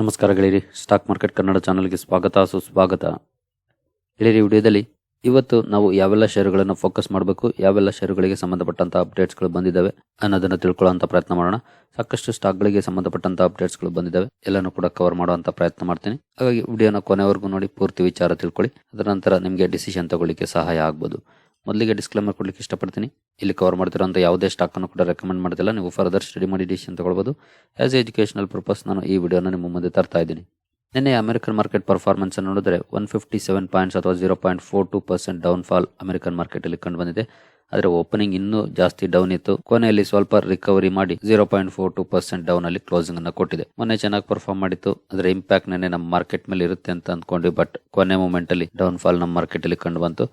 ನಮಸ್ಕಾರ ಗೆಳೆಯರಿ stock market Kannada ಚಾನಲ್ಗೆ ಸ್ವಾಗತ, ಸುಸ್ವಾಗತ. ಗೆಳೆಯರಿ ವಿಡಿಯೋದಲ್ಲಿ ಇವತ್ತು ನಾವು ಯಾವೆಲ್ಲ ಷೇರುಗಳನ್ನು ಫೋಕಸ್ ಮಾಡಬೇಕು, ಯಾವೆಲ್ಲ ಷೇರುಗಳಿಗೆ ಸಂಬಂಧಪಟ್ಟಂಥ ಅಪ್ಡೇಟ್ಸ್ಗಳು ಬಂದಿದ್ದಾವೆ ಅನ್ನೋದನ್ನು ತಿಳ್ಕೊಳ್ಳುವಂತ ಪ್ರಯತ್ನ ಮಾಡೋಣ. ಸಾಕಷ್ಟು ಸ್ಟಾಕ್ಗಳಿಗೆ ಸಂಬಂಧಪಟ್ಟಂಥ ಅಪ್ಡೇಟ್ಸ್ಗಳು ಬಂದಿದ್ದಾವೆ, ಎಲ್ಲನೂ ಕೂಡ ಕವರ್ ಮಾಡುವಂತ ಪ್ರಯತ್ನ ಮಾಡ್ತೀನಿ. ಹಾಗಾಗಿ ವಿಡಿಯೋನ ಕೊನೆವರೆಗೂ ನೋಡಿ, ಪೂರ್ತಿ ವಿಚಾರ ತಿಳ್ಕೊಳ್ಳಿ. ಅದರ ನಂತರ ನಿಮಗೆ ಡಿಸಿಷನ್ ತಗೊಳ್ಳಿಕ್ಕೆ ಸಹಾಯ ಆಗ್ಬೋದು. ಮೊದಲಿಗೆ ಡಿಸ್ಕ್ಲೇಮರ್ ಕೊಡ್ಲಿಕ್ಕೆ ಇಷ್ಟಪಡ್ತೀನಿ. ಇಲ್ಲಿ ಕವರ್ ಮಾಡ್ತಿರೋಂಥ ಯಾವುದೇ ಸ್ಟಾಕ್ ಅನ್ನು ಕೂಡ ರೆಕಮೆಂಡ್ ಮಾಡ್ತಿಲ್ಲ ನೀವು ಫರ್ದರ್ ಸ್ಟಡಿ ಮಾಡಿ ಡಿಸಿಷನ್ ತಗೊಳ್ಬೋದು. ಆಸ್ ಎಜುಕೇಶನಲ್ ಪರ್ಪಸ್ ನಾನು ಈ ವಿಡಿಯೋನ ನಿಮ್ಮ ಮುಂದೆ ತರ್ತಾ ಇದ್ದೀನಿ. ನಿನ್ನೆ ಅಮೆರಿಕನ್ ಮಾರ್ಕೆಟ್ ಪರ್ಫಾರ್ಮೆನ್ಸ್ ಅನ್ನು ನೋಡಿದ್ರೆ ಒನ್ ಫಿಫ್ಟಿ ಸೆವೆನ್ ಪಾಯಿಂಟ್ಸ್ ಅಥವಾ zero point four two percent down fall American market ಅಲ್ಲಿ ಕಂಡು ಬಂದಿದೆ ಆದರೆ ಓಪನಿಂಗ್ ಇನ್ನೂ ಜಾಸ್ತಿ ಡೌನ್ ಇತ್ತು. ಕೊನೆಯಲ್ಲಿ ಸ್ವಲ್ಪ ರಿಕವರಿ ಮಾಡಿ zero point four two percent down ಅಲ್ಲಿ ಕ್ಲೋಸಿಂಗ್ ಅನ್ನು ಕೊಟ್ಟಿದೆ. ಮೊನ್ನೆ ಚೆನ್ನಾಗಿ ಪರ್ಫಾರ್ಮ್ ಮಾಡಿತ್ತು. ಅದರ ಇಂಪ್ಯಾಕ್ಟ್ ನೆನೆ ನಮ್ಮ ಮಾರ್ಕೆಟ್ ಮೇಲೆ ಇರುತ್ತೆ ಅಂತ ಅಂದ್ಕೊಂಡ್ವಿ. ಬಟ್ ಕೊನೆ ಮೂಮೆಂಟ್ ಅಲ್ಲಿ ಡೌನ್ ಫಾಲ್ ನಮ್ಮ ಮಾರ್ಕೆಟ್ ಅಲ್ಲಿ ಕಂಡು ಬಂತು.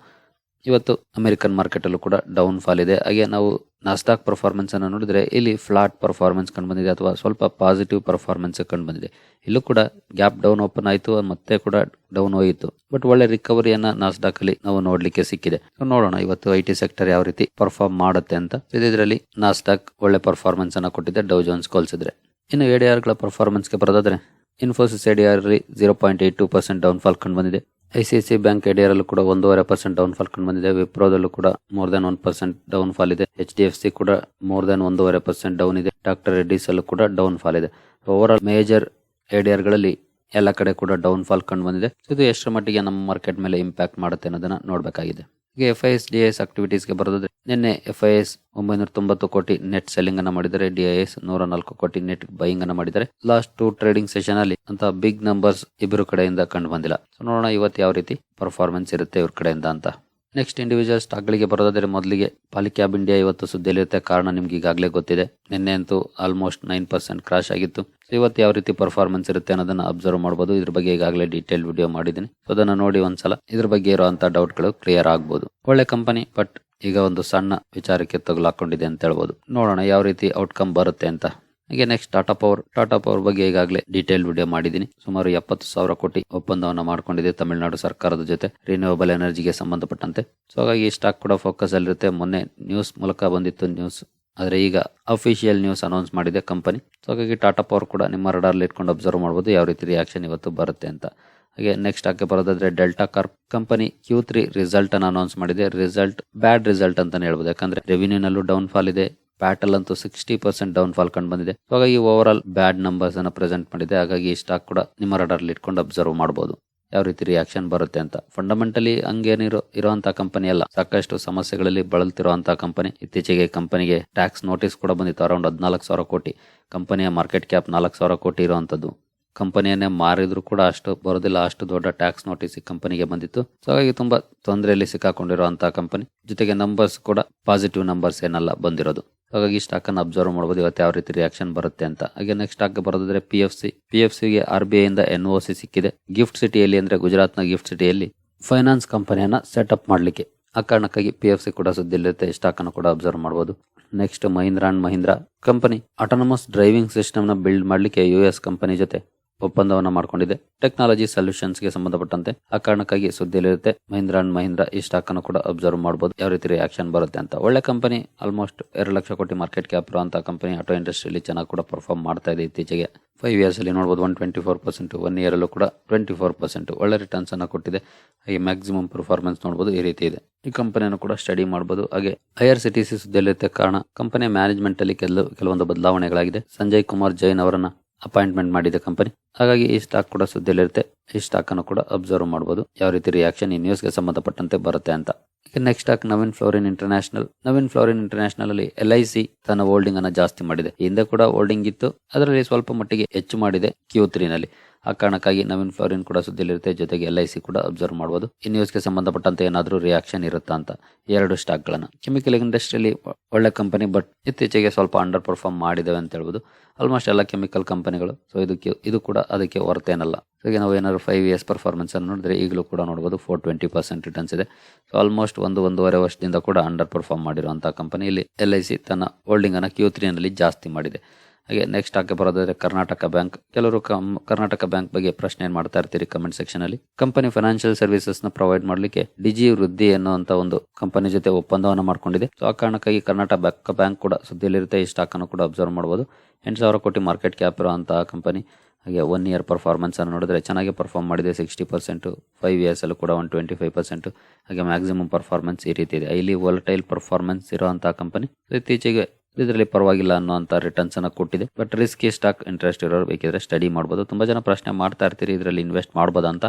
ಇವತ್ತು ಅಮೆರಿಕನ್ ಮಾರ್ಕೆಟಲ್ಲೂ ಕೂಡ ಡೌನ್ ಫಾಲ್ ಇದೆ. ಹಾಗೆ ನಾವು ನಾಸ್ಟಾಕ್ ಪರ್ಫಾರ್ಮೆನ್ಸ್ ಅನ್ನು ನೋಡಿದ್ರೆ ಇಲ್ಲಿ ಫ್ಲಾಟ್ ಪರ್ಫಾರ್ಮೆನ್ಸ್ ಕಂಡು ಬಂದಿದೆ ಅಥವಾ ಸ್ವಲ್ಪ ಪಾಸಿಟಿವ್ ಪರ್ಫಾರ್ಮೆನ್ಸ್ ಕಂಡು ಬಂದಿದೆ. ಇಲ್ಲೂ ಕೂಡ ಗ್ಯಾಪ್ ಡೌನ್ ಓಪನ್ ಆಯಿತು, ಮತ್ತೆ ಕೂಡ ಡೌನ್ ಹೋಯಿತು. ಬಟ್ ಒಳ್ಳೆ ರಿಕವರಿಯನ್ನ ನಾಸ್ಡಾಕ್ ಅಲ್ಲಿ ನಾವು ನೋಡ್ಲಿಕ್ಕೆ ಸಿಕ್ಕಿದೆ. ನೋಡೋಣ ಇವತ್ತು ಐ ಸೆಕ್ಟರ್ ಯಾವ ರೀತಿ ಪರ್ಫಾರ್ಮ್ ಮಾಡುತ್ತೆ ಅಂತ. ಇದರಲ್ಲಿ ನಾಸ್ಡಾಕ್ ಒಳ್ಳೆ ಪರ್ಫಾರ್ಮೆನ್ಸ್ ಅನ್ನ ಕೊಟ್ಟಿದೆ ಡೌ ಜೋನ್ಸ್ ಕೋಲ್ಸಿದ್ರೆ ಇನ್ನು ಎಡಿಆರ್ಗಳ ಪರ್ಫಾರ್ಮೆನ್ಸ್ಗೆ ಬರೋದಾದ್ರೆ Infosys ADR zero point eight two percent down fall ಕಂಡು ಬಂದಿದೆ. ಐ ಸಿ ಸಿ ಬ್ಯಾಂಕ್ ಎಡಿಯರಲ್ಲೂ ಕೂಡ ಒಂದೂವರೆ ಪರ್ಸೆಂಟ್ ಡೌನ್ ಫಾಲ್ ಕಂಡು ಬಂದಿದೆ. ವಿಪ್ರೋದಲ್ಲೂ ಕೂಡ more than one percent down fall ಇದೆ. ಎಚ್ ಡಿ ಎಫ್ ಸಿ ಕೂಡ ಮೋರ್ ದನ್ ಒಂದೂವರೆ ಪರ್ಸೆಂಟ್ ಡೌನ್ ಇದೆ. ಡಾಕ್ಟರ್ ರೆಡ್ಡಿಸ್ ಅಲ್ಲೂ ಕೂಡ ಡೌನ್ ಫಾಲ್ ಇದೆ. ಓವರ್ ಆಲ್ ಮೇಜರ್ ಎಡಿಯರ್ಗಳಲ್ಲಿ ಎಲ್ಲ ಕಡೆ ಕೂಡ ಡೌನ್ ಫಾಲ್ ಕಂಡು ಬಂದಿದೆ. ಇದು ಎಷ್ಟರ ಮಟ್ಟಿಗೆ ನಮ್ಮ ಮಾರ್ಕೆಟ್ ಮೇಲೆ ಇಂಪ್ಯಾಕ್ಟ್ ಮಾಡುತ್ತೆ ಅನ್ನೋದನ್ನ ನೋಡಬೇಕಾಗಿದೆ. ಈಗ F I S D S ಆಕ್ಟಿವಿಟೀಸ್ಗೆ ಬರೋದಾದ್ರೆ, ನಿನ್ನೆ ಎಫ್ ಐ ಎಸ್ ಒಂಬೈನೂರ ತೊಂಬತ್ತು ಕೋಟಿ ನೆಟ್ ಸೆಲ್ಲಿಂಗ್ ಅನ್ನ ಮಾಡಿದರೆ ಡಿ ಐ ಎಸ್ ನೂರ ನಾಲ್ಕು ಕೋಟಿ ನೆಟ್ ಬೈಯಿಂಗ್ ಅನ್ನ ಮಾಡಿದರೆ ಲಾಸ್ಟ್ ಟು ಟ್ರೇಡಿಂಗ್ ಸೆಷನ್ ಅಲ್ಲಿ ಅಂತ ಬಿಗ್ ನಂಬರ್ಸ್ ಇಬ್ಬರು ಕಡೆಯಿಂದ ಕಂಡು ಬಂದಿಲ್ಲ. ಸೊ ನೋಡೋಣ ಇವತ್ತು ಯಾವ ರೀತಿ ಪರ್ಫಾರ್ಮೆನ್ಸ್ ಇರುತ್ತೆ ಇವ್ರ ಕಡೆಯಿಂದ ಅಂತ. ನೆಕ್ಸ್ಟ್ ಇಂಡಿವಿಜುವಲ್ ಸ್ಟಾಕ್ಗಳಿಗೆ ಬರೋದಾದ್ರೆ ಮೊದಲಿಗೆ ಪಾಲಿಕ್ಯಾಬ್ ಇಂಡಿಯಾ ಇವತ್ತು ಸುದ್ದಿಯಲ್ಲಿರುತ್ತೆ. ಕಾರಣ ನಿಮ್ಗೆ ಈಗಾಗಲೇ ಗೊತ್ತಿದೆ. ನಿನ್ನೆ ಅಂತೂ ಆಲ್ಮೋಸ್ಟ್ ನೈನ್ ಪರ್ಸೆಂಟ್ ಕ್ರಾಶ್ ಆಗಿತ್ತು. ಇವತ್ತು ಯಾವ ರೀತಿ ಪರ್ಫಾರ್ಮೆನ್ಸ್ ಇರುತ್ತೆ ಅನ್ನೋದನ್ನ ಅಬ್ಸರ್ವ್ ಮಾಡಬಹುದು ಇದ್ರ ಬಗ್ಗೆ ಈಗಾಗಲೇ ಡೀಟೇಲ್ ವಿಡಿಯೋ ಮಾಡಿದ್ದೀನಿ. ಅದನ್ನ ನೋಡಿ ಒಂದ್ಸಲ. ಇದ್ರ ಬಗ್ಗೆ ಇರುವಂತ ಡೌಟ್ಗಳು ಕ್ಲಿಯರ್ ಆಗ್ಬೋದು. ಒಳ್ಳೆ ಕಂಪನಿ ಬಟ್ ಈಗ ಒಂದು ಸಣ್ಣ ವಿಚಾರಕ್ಕೆ ತಗಲಾಕೊಂಡಿದೆ ಅಂತ ಹೇಳ್ಬೋದು. ನೋಡೋಣ ಯಾವ ರೀತಿ ಔಟ್ಕಮ್ ಬರುತ್ತೆ ಅಂತ. ಹಾಗೆ next Tata power Tata power ಬಗ್ಗೆ ಈಗಾಗಲೇ ಡೀಟೇಲ್ ವಿಡಿಯೋ ಮಾಡಿದ್ದೀನಿ. ಸುಮಾರು ಎಪ್ಪತ್ತು ಸಾವಿರ ಕೋಟಿ ಒಪ್ಪಂದವನ್ನು ಮಾಡಿಕೊಂಡಿದೆ ತಮಿಳುನಾಡು ಸರ್ಕಾರದ ಜೊತೆ ರಿನ್ಯೂವಬಲ್ ಎನರ್ಜಿಗೆ ಸಂಬಂಧಪಟ್ಟಂತೆ. ಸೊ ಹಾಗಾಗಿ ಈ ಸ್ಟಾಕ್ ಕೂಡ ಫೋಕಸ್ ಅಲ್ಲಿರುತ್ತೆ ಮೊನ್ನೆ ನ್ಯೂಸ್ ಮೂಲಕ ಬಂದಿತ್ತು ನ್ಯೂಸ್ ಆದರೆ ಈಗ ಅಫಿಷಿಯಲ್ ನ್ಯೂಸ್ ಅನೌನ್ಸ್ ಮಾಡಿದೆ ಕಂಪನಿ ಸೊ ಹಾಗಾಗಿ ಟಾಟಾ ಪವರ್ ಕೂಡ ನಿಮ್ಮ ರಡಾರ್ಲಿ ಇಟ್ಕೊಂಡು ಅಬ್ಸರ್ವ್ ಮಾಡ್ಬೋದು ಯಾವ ರೀತಿ ರಿಯಾಕ್ಷನ್ ಇವತ್ತು ಬರುತ್ತೆ ಅಂತ. ಹಾಗೆ ನೆಕ್ಸ್ಟ್ ಆಕೆ ಬರೋದಾದ್ರೆ Delta Corp company Q three result ಅನ್ನು ಅನೌನ್ಸ್ ಮಾಡಿದೆ. ರಿಸಲ್ಟ್ ಬ್ಯಾಡ್ ರಿಸಲ್ಟ್ ಅಂತಾನೆ ಹೇಳ್ಬೋದು. ಯಾಕಂದ್ರೆ ರೆವಿನ್ಯೂನಲ್ಲೂ ಡೌನ್ ಫಾಲ್ ಇದೆ. ಪ್ಯಾಟಲ್ ಅಂತೂ ಸಿಕ್ಸ್ಟಿ ಪರ್ಸೆಂಟ್ ಡೌನ್ ಫಾಲ್ ಕಂಡು ಬಂದಿದೆ. ಹಾಗಾಗಿ ಓವರ್ ಆಲ್ ಬ್ಯಾಡ್ ನಂಬರ್ಸ್ ಅನ್ನ ಪ್ರೆಸೆಂಟ್ ಮಾಡಿದೆ. ಹಾಗಾಗಿ ಈ ಸ್ಟಾಕ್ ಕೂಡ ನಿಮ್ಮ ರಡಾರ್ಲಿ ಇಟ್ಕೊಂಡು ಅಬ್ಸರ್ವ್ ಮಾಡಬಹುದು ಯಾವ ರೀತಿ ರಿಯಾಕ್ಷನ್ ಬರುತ್ತೆ ಅಂತ. ಫಂಡಮೆಂಟಲಿ ಹಂಗೇನಿರೋ ಇರುವಂತಹ ಕಂಪನಿ ಅಲ್ಲ. ಸಾಕಷ್ಟು ಸಮಸ್ಯೆಗಳಲ್ಲಿ ಬಳಲ್ತಿರುವಂತಹ ಕಂಪನಿ ಇತ್ತೀಚೆಗೆ ಕಂಪನಿಗೆ ಟ್ಯಾಕ್ಸ್ ನೋಟಿಸ್ ಕೂಡ ಬಂದಿತ್ತು. ಅರೌಂಡ್ ಹದಿನಾಲ್ಕು ಸಾವಿರ ಕೋಟಿ. ಕಂಪನಿಯ ಮಾರ್ಕೆಟ್ ಕ್ಯಾಪ್ ನಾಲ್ಕು ಸಾವಿರ ಕೋಟಿ ಇರುವಂತದ್ದು ಕಂಪನಿಯನ್ನೇ ಮಾರಿದ್ರು ಕೂಡ ಅಷ್ಟು ಬರೋದಿಲ್ಲ. ಅಷ್ಟು ದೊಡ್ಡ ಟ್ಯಾಕ್ಸ್ ನೋಟಿಸ್ ಈ ಕಂಪನಿಗೆ ಬಂದಿತ್ತು. ಸೊ ಹಾಗಾಗಿ ತುಂಬಾ ತೊಂದರೆಯಲ್ಲಿ ಸಿಕ್ಕಾಕೊಂಡಿರುವಂತಹ ಕಂಪನಿ ಜೊತೆಗೆ ನಂಬರ್ಸ್ ಕೂಡ ಪಾಸಿಟಿವ್ ನಂಬರ್ಸ್ ಏನಲ್ಲ ಬಂದಿರೋದು. ಹಾಗಾಗಿ ಸ್ಟಾಕ್ ಅನ್ನು ಅಬ್ಸರ್ವ್ ಮಾಡಬಹುದು ಇವತ್ತು ಯಾವ ರೀತಿ ರಿಯಾಕ್ಷನ್ ಬರುತ್ತೆ ಅಂತ. ಹಾಗೆ ನೆಕ್ಸ್ಟ್ ಸ್ಟಾಕ್ ಬರೋದಾದ್ರೆ P F C P F ಸಿಗೆ ಆರ್ ಬಿ ಐಯಿಂದ ಎನ್ ಒ ಸಿ ಸಿಕ್ಕಿದೆ. ಗಿಫ್ಟ್ ಸಿಟಿಯಲ್ಲಿ ಅಂದ್ರೆ ಗುಜರಾತ್ನ ಗಿಫ್ಟ್ ಸಿಟಿಯಲ್ಲಿ ಫೈನಾನ್ಸ್ ಕಂಪನಿಯನ್ನ ಸೆಟಪ್ ಮಾಡಲಿಕ್ಕೆ. ಆ ಕಾರಣಕ್ಕಾಗಿ ಪಿ ಎಫ್ ಸಿ ಕೂಡ ಸುದ್ದಿಲಿರುತ್ತೆ ಸ್ಟಾಕ್ ಅನ್ನು ಕೂಡ ಅಬ್ಸರ್ವ್ ಮಾಡಬಹುದು next Mahindra and Mahindra company autonomous driving ಸಿಸ್ಟಮ್ನ ಬಿಲ್ಡ್ ಮಾಡಲಿಕ್ಕೆ ಯು ಎಸ್ ಕಂಪನಿ ಜೊತೆ ಒಪ್ಪಂದವನ್ನ ಮಾಡಿಕೊಂಡಿದೆ. ಟೆಕ್ನಾಲಜಿ ಸೊಲ್ಯೂಷನ್ಸ್ಗೆ ಸಂಬಂಧಪಟ್ಟಂತೆ ಆ ಕಾರಣಕ್ಕಾಗಿ ಸುದ್ದಿಯಲ್ಲಿರುತ್ತೆ. ಮಹೀಂದ್ರ ಅಂಡ್ ಮಹೀಂದ್ರ ಈ ಸ್ಟಾಕ್ ಅನ್ನು ಕೂಡ ಅಬ್ಸರ್ವ್ ಮಾಡಬಹುದು ಯಾವ ರೀತಿ ರಿಯಾಕ್ಷನ್ ಬರುತ್ತೆ ಅಂತ. ಒಳ್ಳೆ ಕಂಪನಿ ಆಲ್ಮೋಸ್ಟ್ ಎರಡು ಲಕ್ಷ ಕೋಟಿ ಮಾರ್ಕೆಟ್ ಕ್ಯಾಪ್ ಇರುವಂತಹ ಕಂಪನಿ ಆಟೋ ಇಂಡಸ್ಟ್ರಿಯಲ್ಲಿ ಚೆನ್ನಾಗಿ ಕೂಡ ಪರ್ಫಾರ್ಮ್ ಮಾಡ್ತಾ ಇದೆ ಇತ್ತೀಚೆಗೆ. ಫೈವ್ ಇಯರ್ಸ್ ಅಲ್ಲಿ ನೋಡಬಹುದು one twenty four percent one year ಅಲ್ಲೂ ಕೂಡ ಟ್ವೆಂಟಿ ಫೋರ್ ಪರ್ಸೆಂಟ್ ಒಳ್ಳೆ ರಿಟರ್ನ್ಸ್ ಅನ್ನ ಕೊಟ್ಟಿದೆ. ಹಾಗೆ ಮ್ಯಾಕ್ಸಿಮಮ್ ಪರ್ಫಾರ್ಮೆನ್ಸ್ ನೋಡಬಹುದು ಈ ರೀತಿ ಇದೆ. ಈ ಕಂಪನಿಯನ್ನು ಕೂಡ ಸ್ಟಡಿ ಮಾಡಬಹುದು ಹಾಗೆ I R C T C ಸುದ್ದಿಯಲ್ಲಿರುತ್ತೆ ಕಾರಣ ಕಂಪನಿಯ ಮ್ಯಾನೇಜ್ಮೆಂಟ್ ಅಲ್ಲಿ ಕೆಲವು, ಕೆಲವೊಂದು ಬದಲಾವಣೆಗಳಾಗಿದೆ. ಸಂಜಯ್ ಕುಮಾರ್ ಜೈನ್ ಅವರನ್ನ ಅಪಾಯಿಂಟ್ಮೆಂಟ್ ಮಾಡಿದೆ ಕಂಪನಿ. ಹಾಗಾಗಿ ಈ ಸ್ಟಾಕ್ ಕೂಡ ಸುದ್ದಿಯಲ್ಲಿರುತ್ತೆ ಈ ಸ್ಟಾಕ್ ಅನ್ನು ಕೂಡ ಅಬ್ಸರ್ವ್ ಮಾಡಬಹುದು ಯಾವ ರೀತಿ ರಿಯಾಕ್ಷನ್ ಈ ನ್ಯೂಸ್ಗೆ ಸಂಬಂಧಪಟ್ಟಂತೆ ಬರುತ್ತೆ ಅಂತ. Next stock Navin Fluorine International Navin Fluorine International ಅಲ್ಲಿ ಎಲ್ ಐ ಸಿ ತನ್ನ ಹೋಲ್ಡಿಂಗ್ ಅನ್ನು ಜಾಸ್ತಿ ಮಾಡಿದೆ. ಹಿಂದೆ ಕೂಡ ಹೋಲ್ಡಿಂಗ್ ಇತ್ತು. ಅದರಲ್ಲಿ ಸ್ವಲ್ಪ ಮಟ್ಟಿಗೆ ಹೆಚ್ಚು ಮಾಡಿದೆ ಕ್ಯೂ ತ್ರೀ ನಲ್ಲಿ. ಆ ಕಾರಣಕ್ಕಾಗಿ ನವೀನ್ ಫ್ಲೋರಿನ್ ಕೂಡ ಸುದ್ದಿಲಿರುತ್ತೆ ಜೊತೆಗೆ ಎಲ್ ಐ ಸಿ ಕೂಡ ಅಬ್ಸರ್ವ್ ಮಾಡಬಹುದು ಈ ನ್ಯೂಸ್ಗೆ ಸಂಬಂಧಪಟ್ಟಂತೆ ಏನಾದರೂ ರಿಯಾಕ್ಷನ್ ಇರುತ್ತಾ ಅಂತ ಎರಡು ಸ್ಟಾಕ್ಗಳನ್ನು ಕೆಮಿಕಲ್ ಇಂಡಸ್ಟ್ರಿಯಲ್ಲಿ ಒಳ್ಳೆ ಕಂಪನಿ ಬಟ್ ಇತ್ತೀಚೆಗೆ ಸ್ವಲ್ಪ ಅಂಡರ್ ಪರ್ಫಾರ್ಮ್ ಮಾಡಿದಾವೆ ಅಂತ ಹೇಳ್ಬೋದು. ಆಲ್ಮೋಸ್ಟ್ ಎಲ್ಲ ಕೆಮಿಕಲ್ ಕಂಪನಿಗಳು ಸೊ ಇದಕ್ಕೆ, ಇದು ಕೂಡ ಅದಕ್ಕೆ ಹೊರತೇನಲ್ಲ ಸೊ ಈಗ ನಾವು ಏನಾದ್ರು ಫೈವ್ ಇಯರ್ಸ್ ಪರ್ಫಾರ್ಮೆನ್ಸ್ ಅನ್ನು ನೋಡಿದ್ರೆ ಈಗಲೂ ಕೂಡ ನೋಡ್ಬೋದು ಫೋರ್ ಟ್ವೆಂಟಿ ಪರ್ಸೆಂಟ್ ರಿಟರ್ನ್ಸ್ ಇದೆ. ಸೊ ಆಲ್ಮೋಸ್ಟ್ ಒಂದು, ಒಂದೂವರೆ ವರ್ಷದಿಂದ ಕೂಡ ಅಂಡರ್ ಪರ್ಫಾರ್ಮ್ ಮಾಡಿರುವಂತಹ ಕಂಪನಿ ಇಲ್ಲಿ ಎಲ್ ಐ ಸಿ ತನ್ನ ಹೋಲ್ಡಿಂಗ್ ಅನ್ನು ಕ್ಯೂ ತ್ರೀನಲ್ಲಿ ಜಾಸ್ತಿ ಮಾಡಿದೆ. ಹಾಗೆ ನೆಕ್ಸ್ಟ್ ಹಾಕಿ ಬರೋದಾದ್ರೆ ಕರ್ನಾಟಕ ಬ್ಯಾಂಕ್. ಕೆಲವರು ಕರ್ನಾಟಕ ಬ್ಯಾಂಕ್ ಬಗ್ಗೆ ಪ್ರಶ್ನೆ ಏನ್ ಮಾಡ್ತಾ ಇರ್ತೀರಿ ಕಮೆಂಟ್ ಸೆಕ್ಷನ್ ಅಲ್ಲಿ. ಕಂಪನಿ ಫೈನಾನ್ಷಿಯಲ್ ಸರ್ವಿಸಸ್ನ ಪ್ರೊವೈಡ್ ಮಾಡಲಿಕ್ಕೆ ಡಿಜಿ ವೃದ್ಧಿ ಅನ್ನುವಂತ ಒಂದು ಕಂಪನಿ ಜೊತೆ ಒಪ್ಪಂದವನ್ನು ಮಾಡ್ಕೊಂಡಿದೆ. ಸೊ ಆ ಕಾರಣಕ್ಕಾಗಿ ಕರ್ನಾಟಕ ಬ್ಯಾಂಕ್ ಕೂಡ ಸುದ್ದಿಯಲ್ಲಿರುತ್ತೆ, ಈ ಸ್ಟಾಕ್ ಅನ್ನು ಕೂಡ ಅಬ್ಸರ್ವ್ ಮಾಡಬಹುದು ಎಂಟು ಸಾವಿರ ಕೋಟಿ ಮಾರ್ಕೆಟ್ ಕ್ಯಾಪ್ ಇರುವಂತಹ ಕಂಪನಿ ಹಾಗೆ ಒನ್ ಇಯರ್ ಪರ್ಫಾರ್ಮೆನ್ಸ್ ಅನ್ನು ನೋಡಿದ್ರೆ ಚೆನ್ನಾಗಿ ಪರ್ಫಾರ್ಮ್ ಮಾಡಿದೆ ಸಿಕ್ಸ್ಟಿ ಪರ್ಸೆಂಟು ಫೈವ್ ಇಯರ್ಸ್ ಅಲ್ಲೂ ಕೂಡ ಒನ್ ಟ್ವೆಂಟಿ ಫೈವ್ ಪರ್ಸೆಂಟು ಹಾಗೆ ಮ್ಯಾಕ್ಸಿಮಮ್ ಪರ್ಫಾರ್ಮೆನ್ಸ್ ಈ ರೀತಿ ಇದೆ. ಐಲಿ ವೋಲಟೈಲ್ ಪರ್ಫಾರ್ಮೆನ್ಸ್ ಇರುವಂತಹ ಕಂಪನಿ ಇತ್ತೀಚೆಗೆ ಇದರಲ್ಲಿ ಪರವಾಗಿಲ್ಲ ಅನ್ನೋಂಥ ರಿಟರ್ನ್ಸ್ ಅನ್ನ ಕೊಟ್ಟಿದೆ. ಬಟ್ ರಿಸ್ಕಿ ಸ್ಟಾಕ್ ಇಂಟ್ರೆಸ್ಟ್ ಇರೋರು ಬೇಕಿದ್ರೆ ಸ್ಟಡಿ ಮಾಡ್ಬೋದು. ತುಂಬಾ ಜನ ಪ್ರಶ್ನೆ ಮಾಡ್ತಾ ಇರ್ತೀರಿ, ಇದರಲ್ಲಿ ಇನ್ವೆಸ್ಟ್ ಮಾಡ್ಬೋದಾ ಅಂತ.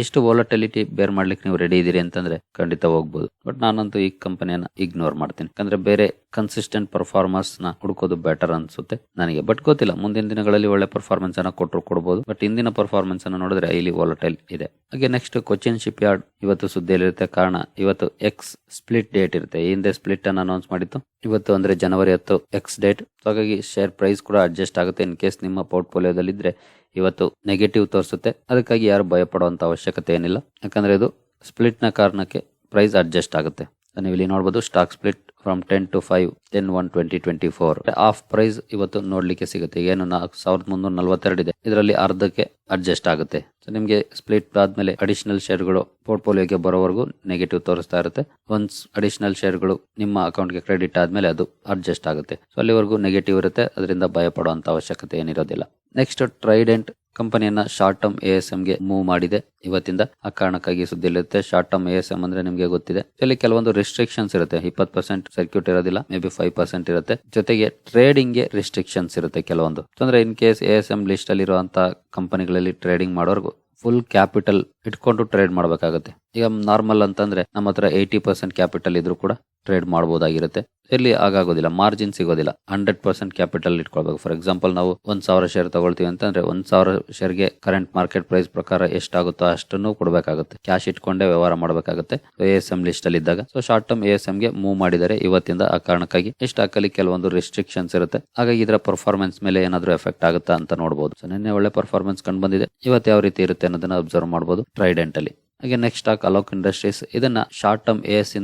ಇಷ್ಟು ವಾಲಟಲಿಟಿ ಬೇರ್ ಮಾಡ್ಲಿಕ್ಕೆ ನೀವು ರೆಡಿ ಇದೀರಿ ಅಂತಂದ್ರೆ ಖಂಡಿತ ಹೋಗ್ಬೋದು. ಬಟ್ ನಾನಂತೂ ಈ ಕಂಪನಿಯನ್ನ ಇಗ್ನೋರ್ ಮಾಡ್ತೀನಿ. ಯಾಕಂದ್ರೆ ಬೇರೆ ಕನ್ಸಿಸ್ಟೆಂಟ್ ಪರ್ಫಾರ್ಮೆನ್ಸ್ನ ಹುಡುಕೋದು ಬೆಟರ್ ಅನ್ಸುತ್ತೆ ನನಗೆ. ಬಟ್ ಗೊತ್ತಿಲ್ಲ, ಮುಂದಿನ ದಿನಗಳಲ್ಲಿ ಒಳ್ಳೆ ಪರ್ಫಾರ್ಮೆನ್ಸ್ ಅನ್ನ ಕೊಟ್ಟರು ಕೊಡಬಹುದು ಬಟ್ ಇಂದಿನ ಪರ್ಫಾರ್ಮೆನ್ಸ್ ಅನ್ನ ನೋಡಿದ್ರೆ ಇಲ್ಲಿ ವಾಲಟೈಲ್ ಇದೆ. ಹಾಗೆ ನೆಕ್ಸ್ಟ್ ಕೊಚ್ಚಿನ್ ಶಿಪ್ ಯಾರ್ಡ್ ಇವತ್ತು ಸುದ್ದಿಯಲ್ಲಿರುತ್ತೆ. ಕಾರಣ, ಇವತ್ತು ಎಕ್ಸ್ ಸ್ಪ್ಲಿಟ್ ಡೇಟ್ ಇರುತ್ತೆ. ಹಿಂದೆ ಸ್ಪ್ಲಿಟ್ ಅನ್ನು ಅನೌನ್ಸ್ ಮಾಡಿತ್ತು. ಇವತ್ತು ಅಂದ್ರೆ ಜನವರಿ ಹತ್ತು ಎಕ್ಸ್ ಡೇಟ್ ಹಾಗಾಗಿ ಶೇರ್ ಪ್ರೈಸ್ ಕೂಡ ಅಡ್ಜಸ್ಟ್ ಆಗುತ್ತೆ. ಇನ್ ಕೇಸ್ ನಿಮ್ಮ ಪೋರ್ಟ್ಫೋಲಿಯೋದಲ್ಲಿ ಇದ್ರೆ ಇವತ್ತು ನೆಗೆಟಿವ್ ತೋರಿಸುತ್ತೆ. ಅದಕ್ಕಾಗಿ ಯಾರು ಭಯಪಡುವಂಥ ಅವಶ್ಯಕತೆ ಏನಿಲ್ಲ. ಯಾಕಂದರೆ ಇದು ಸ್ಪ್ಲಿಟ್ನ ಕಾರಣಕ್ಕೆ ಪ್ರೈಸ್ ಅಡ್ಜಸ್ಟ್ ಆಗುತ್ತೆ. ನೀವು ಇಲ್ಲಿ ನೋಡ್ಬೋದು stock split from ten to five ten one twenty twenty four of price ಇವತ್ತು ನೋಡ್ಲಿಕ್ಕೆ ಸಿಗುತ್ತೆ. ಏನು, ನಾಲ್ಕು ಸಾವಿರದ ಮುನ್ನೂರ ನಲ್ವತ್ತೆರಡು ಇದೆ. ಇದರಲ್ಲಿ ಅರ್ಧಕ್ಕೆ ಅಡ್ಜಸ್ಟ್ ಆಗುತ್ತೆ. ಸೊ ನಿಮಗೆ ಸ್ಪ್ಲಿಟ್ ಆದ್ಮೇಲೆ ಅಡಿಷನಲ್ ಶೇರ್ಗಳು ಪೋರ್ಟ್ಫೋಲಿಯೋಗೆ ಬರೋವರೆಗೂ ನೆಗೆಟಿವ್ ತೋರಿಸ್ತಾ ಇರುತ್ತೆ. ಒನ್ಸ್ ಅಡಿಷನಲ್ ಶೇರ್ಗಳು ನಿಮ್ಮ ಅಕೌಂಟ್ಗೆ ಕ್ರೆಡಿಟ್ ಆದ್ಮೇಲೆ ಅದು ಅಡ್ಜಸ್ಟ್ ಆಗುತ್ತೆ. ಸೊ ಅಲ್ಲಿವರೆಗೂ ನೆಗೆಟಿವ್ ಇರುತ್ತೆ. ಅದರಿಂದ ಭಯ ಪಡುವಂತ ಅವಶ್ಯಕತೆ ಏನಿರೋದಿಲ್ಲ. ನೆಕ್ಸ್ಟ್ ಟ್ರೈಡೆಂಟ್ ಕಂಪನಿಯನ್ನ ಶಾರ್ಟ್ ಟರ್ಮ್ ಎ ಎಸ್ ಎಂಗೆ ಮೂವ್ ಮಾಡಿದೆ. ಇವತ್ತಿಂದ ಆ ಕಾರಣಕ್ಕಾಗಿ ಸುದ್ದಿಲಿರುತ್ತೆ short term A S M ಅಂದ್ರೆ ನಿಮಗೆ ಗೊತ್ತಿದೆ. ಇಲ್ಲಿ ಕೆಲವೊಂದು ರಿಸ್ಟ್ರಿಕ್ಷನ್ಸ್ ಇರುತ್ತೆ. ಇಪ್ಪತ್ತು ಪರ್ಸೆಂಟ್ ಸರ್ಕ್ಯೂಟ್ ಇರೋದಿಲ್ಲ ಮೇ ಬಿ ಫೈವ್ ಪರ್ಸೆಂಟ್ ಇರುತ್ತೆ. ಜೊತೆಗೆ ಟ್ರೇಡಿಂಗ್ಗೆ ರಿಸ್ಟ್ರಿಕ್ಷನ್ಸ್ ಇರುತ್ತೆ ಕೆಲವೊಂದು. ಅಂದ್ರೆ in case A S M list ಅಲ್ಲಿ ಇರುವಂತಹ ಕಂಪನಿಗಳಲ್ಲಿ ಟ್ರೇಡಿಂಗ್ ಮಾಡೋರ್ಗು ಫುಲ್ ಕ್ಯಾಪಿಟಲ್ ಇಟ್ಕೊಂಡು ಟ್ರೇಡ್ ಮಾಡಬೇಕಾಗುತ್ತೆ. ಈಗ ನಾರ್ಮಲ್ ಅಂತಂದ್ರೆ ನಮ್ಮ ಹತ್ರ ಏಯ್ಟಿ ಪರ್ಸೆಂಟ್ ಕ್ಯಾಪಿಟಲ್ ಇದ್ರೂ ಕೂಡ ಟ್ರೇಡ್ ಮಾಡಬಹುದಾಗಿರುತ್ತೆ ಇಲ್ಲಿ ಆಗಾಗೋದಿಲ್ಲ ಮಾರ್ಜಿನ್ ಸಿಗೋದಿಲ್ಲ. ಹಂಡ್ರೆಡ್ ಪರ್ಸೆಂಟ್ ಕ್ಯಾಪಿಟಲ್ ಇಟ್ಕೊಳ್ಬೇಕು. ಫಾರ್ ಎಕ್ಸಾಂಪಲ್ ನಾವು ಒಂದ್ ಸಾವಿರ ಶೇರ್ ತಗೊಳ್ತೀವಿ ಅಂತಂದ್ರೆ ಒಂದ್ ಸಾವಿರ ಶೇರ್ಗೆ ಕರೆಂಟ್ ಮಾರ್ಕೆಟ್ ಪ್ರೈಸ್ ಪ್ರಕಾರ ಎಷ್ಟಾಗುತ್ತೋ ಅಷ್ಟನ್ನು ಕೊಡಬೇಕಾಗುತ್ತೆ. ಕ್ಯಾಶ್ ಇಟ್ಕೊಂಡೇ ವ್ಯವಹಾರ ಮಾಡಬೇಕಾಗುತ್ತೆ ಎ ಎಸ್ ಎಂ ಲಿಸ್ಟ್ ಅಲ್ಲಿ ಇದ್ದಾಗ. So short term A S M ಗೆ ಮೂವ್ ಮಾಡಿದರೆ ಇವತ್ತಿಂದ ಆ ಕಾರಣಕ್ಕಾಗಿ ಎಷ್ಟು ಹಾಕಲಿ ಕೆಲವೊಂದು ರೆಸ್ಟ್ರಿಕ್ಷನ್ಸ್ ಇರುತ್ತೆ. ಹಾಗಾಗಿ ಇದರ ಪರ್ಫಾರ್ಮೆನ್ಸ್ ಮೇಲೆ ಏನಾದರೂ ಎಫೆಕ್ಟ್ ಆಗುತ್ತಾ ಅಂತ ನೋಡಬಹುದು ಸೊ ನಿನ್ನೆ ಒಳ್ಳೆ ಪರ್ಫಾರ್ಮೆನ್ಸ್ ಕಂಡು ಬಂದಿದೆ. ಇವತ್ತು ಯಾವ ರೀತಿ ಇರುತ್ತೆ ಅನ್ನೋದನ್ನ ಅಬ್ಸರ್ವ್ ಮಾಡಬಹುದು ಟ್ರೈಡೆಂಟ್ ಅಲ್ಲಿ. ಹಾಗೆ ನೆಕ್ಸ್ಟ್ ಸ್ಟಾಕ್ ಅಲೋಕ್ ಇಂಡಸ್ಟ್ರೀಸ್ ಇದನ್ನ ಶಾರ್ಟ್ ಟರ್ಮ್ ಎ ಎಸ್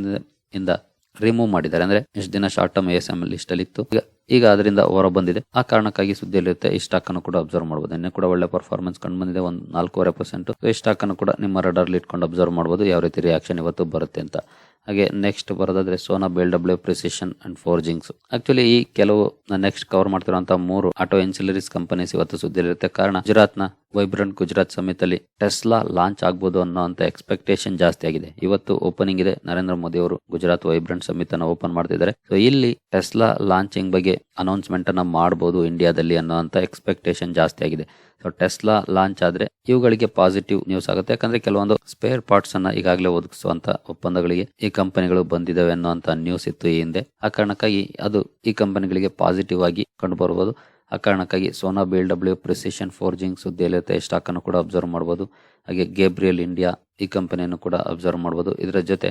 ಇಂದ ರಿಮೂವ್ ಮಾಡಿದ್ದಾರೆ. ಅಂದ್ರೆ ಇಷ್ಟು ದಿನ short term S M list ಅಲ್ಲಿ ಇತ್ತು. ಈಗ ಈಗ ಅದರಿಂದ ಹೊರ ಬಂದಿದೆ. ಆ ಕಾರಣಕ್ಕಾಗಿ ಸುದ್ದಿಯಲ್ಲಿರುತ್ತೆ, ಈ ಸ್ಟಾಕ್ ಅನ್ನು ಕೂಡ ಅಬ್ಸರ್ವ್ ಮಾಡಬಹುದು ಇನ್ನೂ ಕೂಡ ಒಳ್ಳೆ ಪರ್ಫಾರ್ಮೆನ್ಸ್ ಕಂಡು ಬಂದಿದೆ. ಒಂದು ನಾಲ್ಕೂವರೆ ಪರ್ಸೆಂಟ್ ಈ ಸ್ಟಾಕ್ ಅನ್ನು ಕೂಡ ನಿಮ್ಮ ರಡರ್ ಇಟ್ಕೊಂಡು ಅಬ್ಸರ್ವ್ ಮಾಡಬಹುದು ಯಾವ ರೀತಿ ರಿಯಾಕ್ಷನ್ ಇವತ್ತು ಬರುತ್ತೆ ಅಂತ. ಹಾಗೆ ನೆಕ್ಸ್ಟ್ ಬರೋದಾದ್ರೆ Sona bale W precision and forgings actually ಈ ಕೆಲವು ನೆಕ್ಸ್ಟ್ ಕವರ್ ಮಾಡ್ತಿರುವಂತಹ ಮೂರು ಆಟೋ ಎನ್ಸಿಲರೀಸ್ ಕಂಪನೀಸ್ ಇವತ್ತು ಸುದ್ದಿಯಲ್ಲಿರುತ್ತೆ ಕಾರಣ ಗುಜರಾತ್ನ ವೈಬ್ರೆಂಟ್ ಗುಜರಾತ್ ಸಮಿತ್ ಅಲ್ಲಿ ಟೆಸ್ಲಾ ಲಾಂಚ್ ಆಗ್ಬೋದು ಅನ್ನೋ ಎಕ್ಸ್ಪೆಕ್ಟೇಷನ್ ಜಾಸ್ತಿ ಆಗಿದೆ. ಇವತ್ತು ಓಪನಿಂಗ್ ಇದೆ. ನರೇಂದ್ರ ಮೋದಿ ಅವರು ಗುಜರಾತ್ ವೈಬ್ರೆಂಟ್ ಸಮಿತ್ ಓಪನ್ ಮಾಡ್ತಿದ್ದಾರೆ. ಸೊ ಇಲ್ಲಿ ಟೆಸ್ಲಾ ಲಾಂಚಿಂಗ್ ಬಗ್ಗೆ ಅನೌನ್ಸ್ಮೆಂಟ್ ಅನ್ನ ಮಾಡಬಹುದು ಇಂಡಿಯಾದಲ್ಲಿ ಅನ್ನೋ ಎಕ್ಸ್ಪೆಕ್ಟೇಷನ್ ಜಾಸ್ತಿ ಆಗಿದೆ. ಟೆಸ್ಲಾ ಲಾಂಚ್ ಆದ್ರೆ ಇವುಗಳಿಗೆ ಪಾಸಿಟಿವ್ ನ್ಯೂಸ್ ಆಗುತ್ತೆ. ಯಾಕಂದ್ರೆ ಕೆಲವೊಂದು ಸ್ಪೇರ್ ಪಾರ್ಟ್ಸ್ ಅನ್ನ ಈಗಾಗಲೇ ಒದಗಿಸುವಂತ ಒಪ್ಪಂದಗಳಿಗೆ ಈ ಕಂಪನಿಗಳು ಬಂದಿದ್ದಾವೆ ಅನ್ನುವಂತ ನ್ಯೂಸ್ ಇತ್ತು ಈ ಹಿಂದೆ. ಆ ಕಾರಣಕ್ಕಾಗಿ ಅದು ಈ ಕಂಪನಿಗಳಿಗೆ ಪಾಸಿಟಿವ್ ಆಗಿ ಕಂಡು ಬರಬಹುದು ಆ ಕಾರಣಕ್ಕಾಗಿ Sona B L W precision forging ಸುದ್ದಿಯಲ್ಲಿರುತ್ತೆ stock ಅನ್ನು ಕೂಡ ಅಬ್ಸರ್ವ್ ಮಾಡಬಹುದು ಹಾಗೆ ಗೇಬ್ರಿಯಲ್ ಇಂಡಿಯಾ ಈ ಕಂಪನಿಯನ್ನು ಕೂಡ ಅಬ್ಸರ್ವ್ ಮಾಡಬಹುದು ಇದರ ಜೊತೆ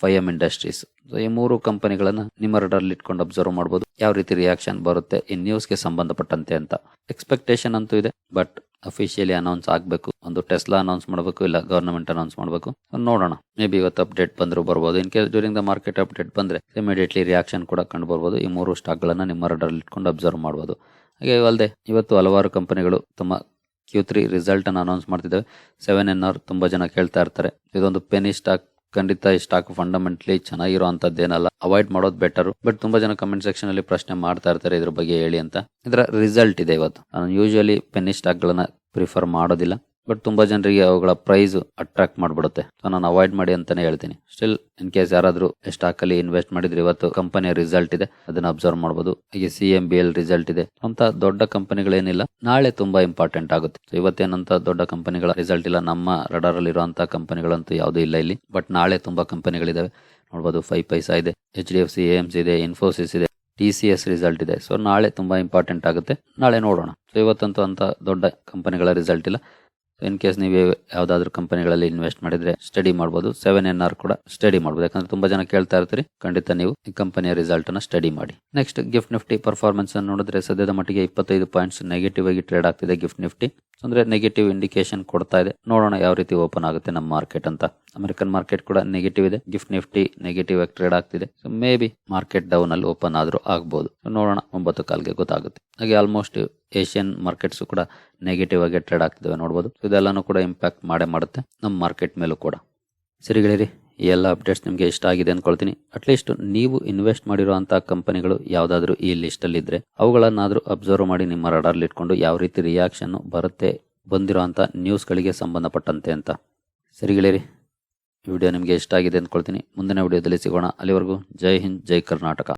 ಫೈಎಂ ಇಂಡಸ್ಟ್ರೀಸ್ ಸೊ ಈ ಮೂರು ಕಂಪನಿಗಳನ್ನ ನಿಮ್ಮ ರಡರ್ಲಿ ಇಟ್ಕೊಂಡು ಅಬ್ಸರ್ವ್ ಮಾಡಬಹುದು ಯಾವ ರೀತಿ ರಿಯಾಕ್ಷನ್ ಬರುತ್ತೆ, ಈ ನ್ಯೂಸ್ಗೆ ಸಂಬಂಧಪಟ್ಟಂತೆ ಅಂತ. ಎಕ್ಸ್ಪೆಕ್ಟೇಷನ್ ಅಂತೂ ಇದೆ ಬಟ್ ಅಫಿಷಿಯಲಿ ಅನೌನ್ಸ್ ಆಗಬೇಕು. ಒಂದು ಟೆಸ್ಲಾ ಅನೌನ್ಸ್ ಮಾಡಬೇಕು, ಇಲ್ಲ ಗವರ್ನಮೆಂಟ್ ಅನೌನ್ಸ್ ಮಾಡಬೇಕು. ನೋಡೋಣ. ಮೇ ಬಿ ಇವತ್ತು ಅಪ್ಡೇಟ್ ಬಂದರೂ ಬರ್ಬೋದು. In case during the market update ಬಂದ್ರೆ ಇಮಿಡಿಯೇಟ್ಲಿ ರಿಯಾಕ್ಷನ್ ಕೂಡ ಕಂಡು ಬರ್ಬೋದು. ಈ ಮೂರು ಸ್ಟಾಕ್ಗಳನ್ನ ನಿಮ್ಮ ರಡರ್ಲಿ ಇಟ್ಕೊಂಡು ಅಬ್ಸರ್ವ್ ಮಾಡಬಹುದು ಹಾಗೆ ಅಲ್ಲದೆ, ಇವತ್ತು ಹಲವಾರು ಕಂಪನಿಗಳು ತಮ್ಮ ಕ್ಯೂ ತ್ರೀ ರಿಸಲ್ಟ್ ಅನ್ನು ಅನೌನ್ಸ್ ಮಾಡ್ತಿದ್ದಾವೆ. ಸೆವೆನ್ ಎನ್ ಆರ್ ತುಂಬಾ ಜನ ಕೇಳ್ತಾ ಇರ್ತಾರೆ. ಇದೊಂದು ಪೆನಿ ಸ್ಟಾಕ್ ಖಂಡಿತ ಈ ಸ್ಟಾಕ್ ಫಂಡಮೆಂಟ್ಲಿ ಚೆನ್ನಾಗಿರುವಂತದ್ದೇನಲ್ಲ ಅವಾಯ್ಡ್ ಮಾಡೋದು ಬೆಟರ್ ಬಟ್ ತುಂಬಾ ಜನ ಕಮೆಂಟ್ ಸೆಕ್ಷನ್ ಅಲ್ಲಿ ಪ್ರಶ್ನೆ ಮಾಡ್ತಾ ಇರ್ತಾರೆ ಇದ್ರ ಬಗ್ಗೆ ಹೇಳಿ ಅಂತ. ಇದರ ರಿಸಲ್ಟ್ ಇದೆ ಇವತ್ತು. ನಾನು ಯೂಶಲಿ ಪೆನ್ನಿ ಸ್ಟಾಕ್ ಗಳನ್ನ ಪ್ರಿಫರ್ ಮಾಡೋದಿಲ್ಲ. ಬಟ್ ತುಂಬಾ ಜನರಿಗೆ ಅವುಗಳ ಪ್ರೈಸ್ ಅಟ್ರಾಕ್ಟ್ ಮಾಡ್ಬಿಡುತ್ತೆ. ಸೊ ನಾನು ಅವಾಯ್ಡ್ ಮಾಡಿ ಅಂತಾನೆ ಹೇಳ್ತೀನಿ. ಸ್ಟಿಲ್ ಇನ್ ಕೇಸ್ ಯಾರಾದ್ರೂ ಸ್ಟಾಕ್ ಅಲ್ಲಿ ಇನ್ವೆಸ್ಟ್ ಮಾಡಿದ್ರೆ ಇವತ್ತು ಕಂಪನಿಯ ರಿಸಲ್ಟ್ ಇದೆ, ಅದನ್ನ ಅಬ್ಸರ್ವ್ ಮಾಡಬಹುದು ಹಾಗೆ C M B L result ಇದೆ. ಅಂತ ದೊಡ್ಡ ಕಂಪನಿಗಳೇನಿಲ್ಲ ನಾಳೆ ತುಂಬಾ ಇಂಪಾರ್ಟೆಂಟ್ ಆಗುತ್ತೆ. ಸೊ ಇವತ್ತೇನಂತ ದೊಡ್ಡ ಕಂಪನಿಗಳ ರಿಸಲ್ಟ್ ಇಲ್ಲ. ನಮ್ಮ ರಡಾರ್ ಅಲ್ಲಿ ಇರುವಂತಹ ಕಂಪನಿಗಳಂತೂ ಯಾವುದೂ ಇಲ್ಲ ಇಲ್ಲಿ. ಬಟ್ ನಾಳೆ ತುಂಬಾ ಕಂಪನಿಗಳಿದಾವೆ ನೋಡಬಹುದು ಫೈವ್ ಪೈಸಾ ಇದೆ H D F C M C ಇದೆ ಇನ್ಫೋಸಿಸ್ ಇದೆ ಟಿ ಸಿ ಎಸ್ ರಿಸಲ್ಟ್ ಇದೆ. ಸೊ ನಾಳೆ ತುಂಬಾ ಇಂಪಾರ್ಟೆಂಟ್ ಆಗುತ್ತೆ. ನಾಳೆ ನೋಡೋಣ. ಸೊ ಇವತ್ತಂತೂ ಅಂತ ದೊಡ್ಡ ಕಂಪನಿಗಳ ರಿಸಲ್ಟ್ ಇಲ್ಲ. ಇನ್ ಕೇಸ್ ನೀವು ಯಾವ್ದಾದ್ರು ಕಂಪನಿಗಳಲ್ಲಿ ಇನ್ವೆಸ್ಟ್ ಮಾಡಿದ್ರೆ ಸ್ಟಡಿ ಮಾಡಬಹುದು ಸೆವೆನ್ ಎನ್ ಆರ್ ಕೂಡ ಸ್ಟಡಿ ಮಾಡಬಹುದು ಯಾಕಂದ್ರೆ ತುಂಬಾ ಜನ ಕೇಳ್ತಾ ಇರ್ತೀರಿ, ಖಂಡಿತ ನೀವು ಈ ಕಂಪನಿಯ ರಿಸಲ್ಟ್ ಅನ್ನ ಸ್ಟಡಿ ಮಾಡಿ. ನೆಕ್ಸ್ಟ್ ಗಿಫ್ಟ್ ನಿಫ್ಟಿ ಪರ್ಫಾರ್ಮೆನ್ಸ್ ಅನ್ನು ನೋಡಿದ್ರೆ ಸದ್ಯದ ಮಟ್ಟಿಗೆ ಇಪ್ಪತ್ತೈದು ಪಾಯಿಂಟ್ಸ್ ನೆಗೆಟಿವ್ ಆಗಿ ಟ್ರೇಡ್ ಆಗ್ತಿದೆ ಗಿಫ್ಟ್ ನಿಫ್ಟಿ ಅಂದ್ರೆ ನೆಗೆಟಿವ್ ಇಂಡಿಕೇಶನ್ ಕೊಡ್ತಾ ಇದೆ. ನೋಡೋಣ ಯಾವ ರೀತಿ ಓಪನ್ ಆಗುತ್ತೆ ನಮ್ಮ ಮಾರ್ಕೆಟ್ ಅಂತ. ಅಮೆರಿಕನ್ ಮಾರ್ಕೆಟ್ ಕೂಡ ನೆಗೆಟಿವ್ ಇದೆ. ಗಿಫ್ಟ್ ನಿಫ್ಟಿ ನೆಗೆಟಿವ್ ಆಗಿ ಟ್ರೇಡ್ ಆಗ್ತಿದೆ. So maybe market down ಅಲ್ಲಿ ಓಪನ್ ಆದರೂ ಆಗ್ಬೋದು. ನೋಡೋಣ ಒಂಬತ್ತು ಕಾಲ್ಗೆ ಗೊತ್ತಾಗುತ್ತೆ. ಹಾಗೆ ಆಲ್ಮೋಸ್ಟ್ ಏಷ್ಯನ್ ಮಾರ್ಕೆಟ್ಸ್ ಕೂಡ ನೆಗೆಟಿವ್ ಆಗಿ ಟ್ರೇಡ್ ಆಗ್ತಿದ್ದಾವೆ ನೋಡ್ಬೋದು. ಇದೆಲ್ಲಾನು ಕೂಡ ಇಂಪ್ಯಾಕ್ಟ್ ಮಾಡೇ ಮಾಡುತ್ತೆ ನಮ್ಮ ಮಾರ್ಕೆಟ್ ಮೇಲೂ ಕೂಡ. ಸರಿಗಳಿರಿ ಈ ಎಲ್ಲ ಅಪ್ಡೇಟ್ಸ್ ನಿಮಗೆ ಇಷ್ಟ ಆಗಿದೆ ಅಂದ್ಕೊಳ್ತೀನಿ ಅಟ್ಲೀಸ್ಟ್ ನೀವು ಇನ್ವೆಸ್ಟ್ ಮಾಡಿರುವಂತಹ ಕಂಪನಿಗಳು ಯಾವುದಾದ್ರೂ ಈ ಲಿಸ್ಟಲ್ಲಿದ್ದರೆ ಅವುಗಳನ್ನಾದರೂ ಅಬ್ಸರ್ವ್ ಮಾಡಿ ನಿಮ್ಮ ರಡಾರ್ಲಿ ಇಟ್ಕೊಂಡು ಯಾವ ರೀತಿ ರಿಯಾಕ್ಷನ್ ಬರುತ್ತೆ ಬಂದಿರೋಂಥ ನ್ಯೂಸ್ಗಳಿಗೆ ಸಂಬಂಧಪಟ್ಟಂತೆ ಅಂತ. ಸರಿ ಈ ವಿಡಿಯೋ ನಿಮಗೆ ಇಷ್ಟ ಆಗಿದೆ ಅಂದ್ಕೊಳ್ತೀನಿ ಮುಂದಿನ ವಿಡಿಯೋದಲ್ಲಿ ಸಿಗೋಣ. ಅಲ್ಲಿವರೆಗೂ ಜೈ ಹಿಂದ್, ಜೈ ಕರ್ನಾಟಕ.